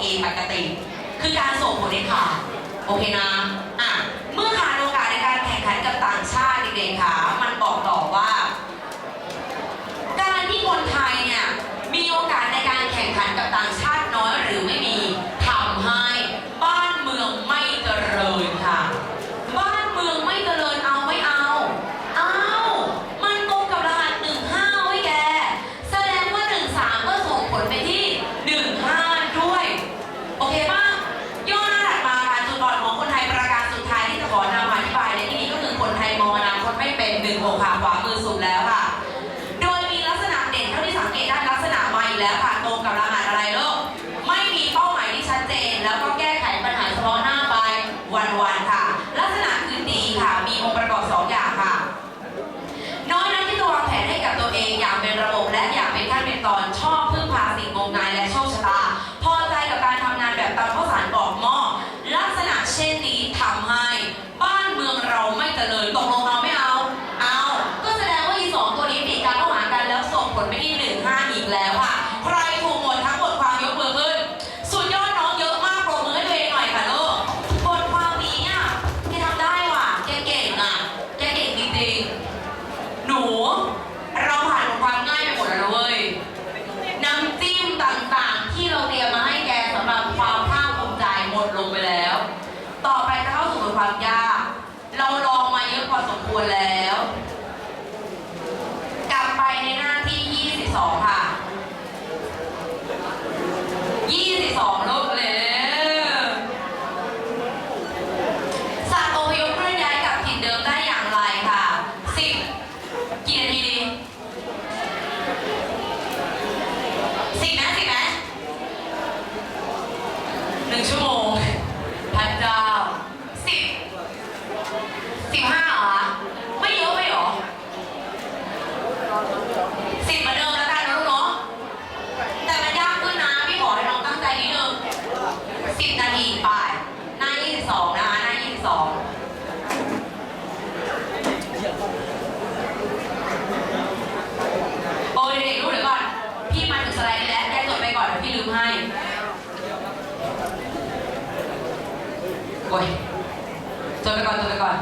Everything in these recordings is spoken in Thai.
เองปกติ คือการส่งผลในขาโอเคนะอะเมื่อขาดโอกาสในการแข่งขันกับต่างชาติเด็กๆค่ะ โอ้ยจดไปก่อนจดไปก่อน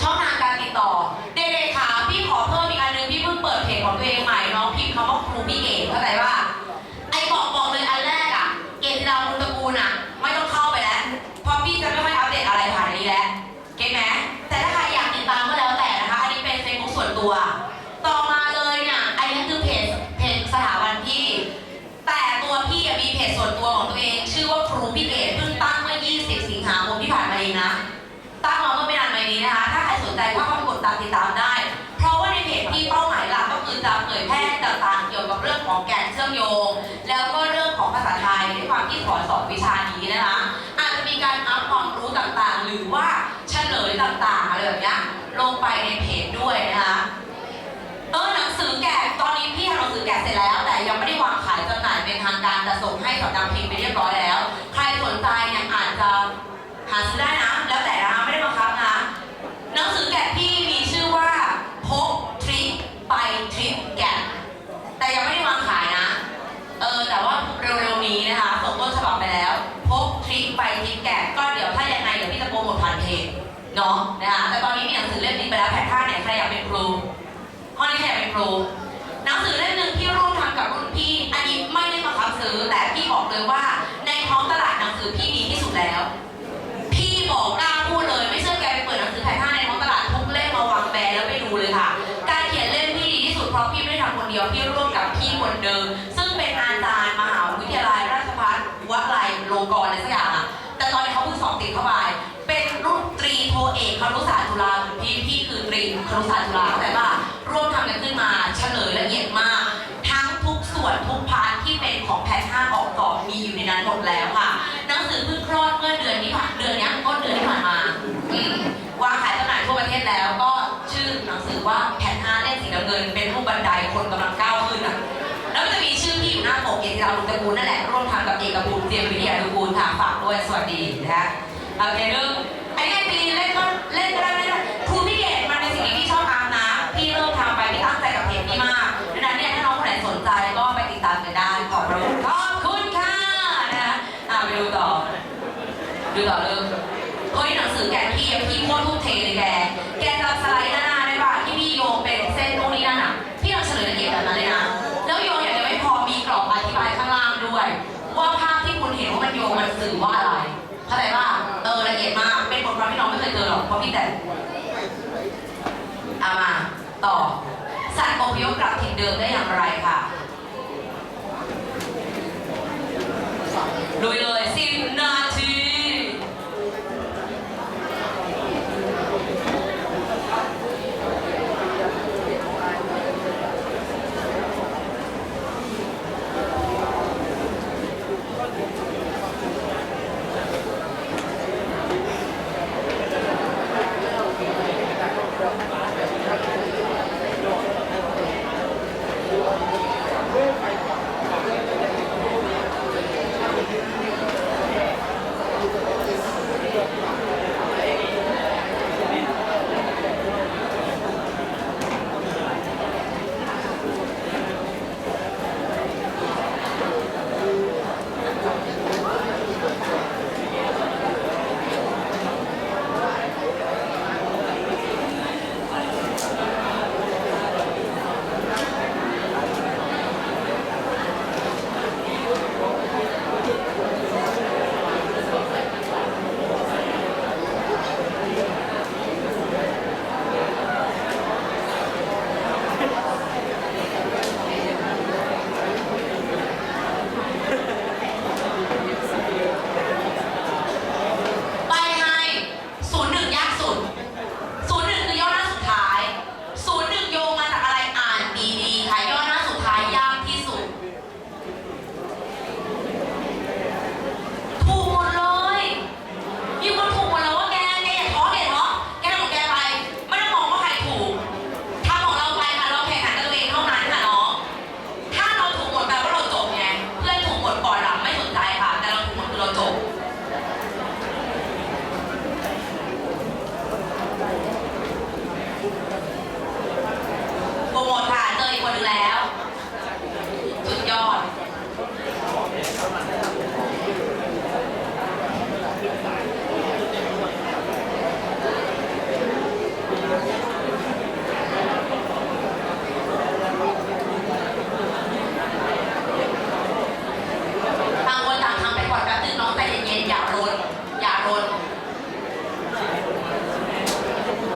ช่องทางการติดต่อเด็กๆค่ะพี่ขอเพิ่มอีกอันนึงพี่เพิ่งเปิดเพจของตัวเองใหม่น้องพิมพ์คำว่าครูพี่เก๋เข้าใจว่า ไอ้บอกบอกเลยอันแรกอะ เกณฑ์ดาวคุณตระกูลอะ ไม่ต้องเข้าไปแล้วเพราะพี่จะไม่ค่อยอัปเดตอะไรผ่านนี้แล้วเก็ตไหมแต่ถ้าใครอยากติดตามก็แล้วแต่นะคะ อันนี้เป็นเฟซบุ๊กส่วนตัว ต่อมาเลยเนี่ยไอันนี้คือเพจเพจสถาบันพี่ แต่ตัวพี่มีเพจส่วนตัวของตัวเอง ชื่อว่าครูพี่เก๋ ใครสนใจก็เข้าไปกดตามติดตามได้ เพราะว่าในเพจพี่เป้าหมายหลักก็คือจะเผยแพร่ต่างๆเกี่ยวกับเรื่องของแกนเชื่อมโยง แล้วก็เรื่องของภาษาไทยด้วยความที่สอนสอนวิชานี้นะคะอาจจะมีการอัพความรู้ต่างๆ หรือว่าเฉลยต่างๆอะไรแบบนี้ลงไปในเพจด้วยนะคะเออหนังสือแกะตอนนี้พี่ทำหนังสือแกะเสร็จแล้ว แต่ยังไม่ได้วางขายจำหน่ายเป็นทางการแต่ส่งให้สำนักพิมพ์ไปเรียบร้อยแล้ว ใครสนใจเนี่ยอาจจะหาซื้อได้นะ แล้วแต่นะคะไม่ได้บังคับนะ หนังสือแกะ โครงการจุฬาแต่ว่าร่วมทำกันขึ้นมาเฉลยละเอียดมาก ทั้งทุกส่วนทุกพาร์ทที่เป็นของแพทห้าออกต่อมีอยู่ในนั้นหมดแล้วค่ะหนังสือเพิ่งคลอดเมื่อเดือนนี้ค่ะเดือนนี้ก็เดือนที่ผ่านมาวางขายจำหน่ายทั่วประเทศแล้วก็ชื่อหนังสือว่าแพทห้าเล่นสีน้ำเงิน เป็นรูปบันไดคนกำลังก้าวขึ้นอะแล้วจะมีชื่อที่อยู่หน้าปกเกียรติดาลุงตะกูลนั่นแหละร่วมทำกับเอกภูมิเจียมวิทยาตะกูนค่ะฝากด้วยสวัสดีนะคะเอเรื่องไอ้เล่มปีเล่ี่น้องไม่เคยเจอหรอกเพราะพี่แต่อามาต่อ สัตว์อพยพกลับถิ่นเดิมได้อย่างไรค่ะลุยเลย